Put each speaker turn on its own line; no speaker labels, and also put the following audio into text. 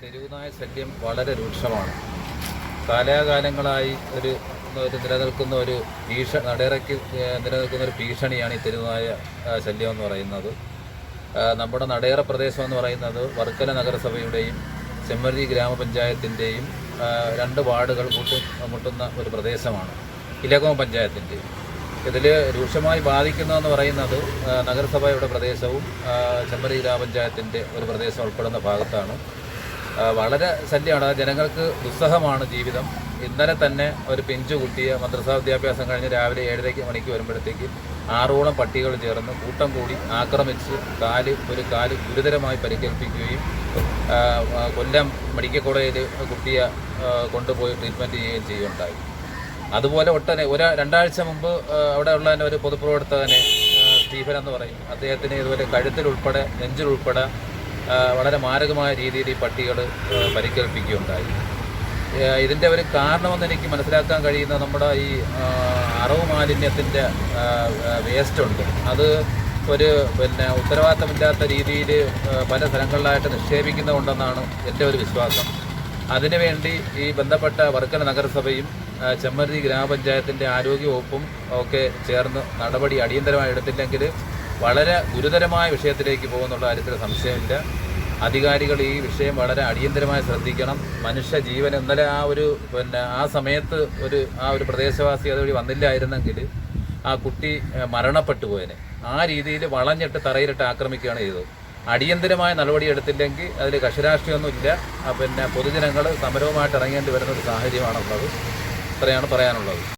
തെരുവുനായ ശല്യം വളരെ രൂക്ഷമാണ്. കാലാകാലങ്ങളായി ഒരു ഒരു നിലനിൽക്കുന്ന ഒരു ഭീഷ നടയിറക്കി നിലനിൽക്കുന്ന ഒരു ഭീഷണിയാണ് ഈ തെരുവുനായ ശല്യം എന്ന് പറയുന്നത്. നമ്മുടെ നടയറ പ്രദേശം എന്ന് പറയുന്നത് വർക്കല നഗരസഭയുടെയും ചെമ്മരി ഗ്രാമപഞ്ചായത്തിന്റെയും രണ്ട് വാർഡുകൾ കൂട്ടി മുട്ടുന്ന ഒരു പ്രദേശമാണ്. ഇലകോം പഞ്ചായത്തിന്റെയും ഇതിൽ രൂക്ഷമായി ബാധിക്കുന്നതെന്ന് പറയുന്നത് നഗരസഭയുടെ പ്രദേശവും ചെമ്മരി ഗ്രാമപഞ്ചായത്തിന്റെ ഒരു പ്രദേശം ഉൾപ്പെടുന്ന ഭാഗത്താണ്. വളരെ ശല്യമാണ് ജനങ്ങൾക്ക് ദുസ്സഹമാണ് ജീവിതം. ഇന്നലെ തന്നെ ഒരു പിഞ്ചു കുട്ടിയെ മദ്രസാ വിദ്യാഭ്യാസം കഴിഞ്ഞ് രാവിലെ ഏഴരയ്ക്ക് മണിക്ക് വരുമ്പോഴത്തേക്ക് ആറോളം പട്ടികൾ ചേർന്ന് കൂട്ടം കൂടി ആക്രമിച്ച് കാൽ ഒരു കാൽ ഗുരുതരമായി പരിക്കേൽപ്പിക്കുകയും കൊല്ലം മെഡിക്കൽ കോളേജിൽ കുട്ടിയെ കൊണ്ടുപോയി ട്രീറ്റ്മെന്റ് ചെയ്യുകയും ചെയ്യുകയുണ്ടായി. അതുപോലെ ഒട്ടനെ ഒരു രണ്ടാഴ്ച മുമ്പ് അവിടെ ഉള്ള ഒരു പൊതുപ്രവർത്തകനെ സ്റ്റീഫൻ എന്ന് പറയും. അദ്ദേഹത്തിന് ഇതുപോലെ കഴുത്തിലുൾപ്പെടെ നെഞ്ചിലുൾപ്പെടെ വളരെ മാരകമായ രീതിയിൽ ഈ പട്ടികൾ പരിക്കേൽപ്പിക്കുകയുണ്ടായി. ഇതിന്റെ ഒരു കാരണമെന്ന് എനിക്ക് മനസ്സിലാക്കാൻ കഴിയുന്ന നമ്മുടെ ഈ അറവ് മാലിന്യത്തിന്റെ വേസ്റ്റ് ഉണ്ട്. അത് ഒരു പിന്നെ ഉത്തരവാദിത്തമില്ലാത്ത രീതിയിൽ പല സ്ഥലങ്ങളിലായിട്ട് നിക്ഷേപിക്കുന്നുണ്ടെന്നാണ് എന്റെ ഒരു വിശ്വാസം. അതിനുവേണ്ടി ഈ ബന്ധപ്പെട്ട വർക്കല നഗരസഭയും ചെമ്മരുതി ഗ്രാമപഞ്ചായത്തിന്റെ ആരോഗ്യ വകുപ്പും ഒക്കെ ചേർന്ന് നടപടി അടിയന്തരമായി എടുത്തില്ലെങ്കിൽ വളരെ ഗുരുതരമായ വിഷയത്തിലേക്ക് പോകുന്നുള്ള കാര്യത്തിൽ സംശയമില്ല. അധികാരികൾ ഈ വിഷയം വളരെ അടിയന്തരമായി ശ്രദ്ധിക്കണം. മനുഷ്യ ജീവൻ ഇന്നലെ ആ ഒരു പിന്നെ ആ സമയത്ത് ഒരു ആ ഒരു പ്രദേശവാസി അതുവഴി വന്നില്ലായിരുന്നെങ്കിൽ ആ കുട്ടി മരണപ്പെട്ടു പോയനെ. ആ രീതിയിൽ വളഞ്ഞിട്ട് തറയിലിട്ട് ആക്രമിക്കുകയാണ് ചെയ്തത്. അടിയന്തരമായ നടപടി എടുത്തില്ലെങ്കിൽ അതിൽ കക്ഷിരാഷ്ട്രീയമൊന്നുമില്ല പിന്നെ പൊതുജനങ്ങൾ സമരവുമായിട്ട് ഇറങ്ങേണ്ടി വരുന്ന ഒരു സാഹചര്യമാണുള്ളത്. ഇത്രയാണ് പറയാനുള്ളത്.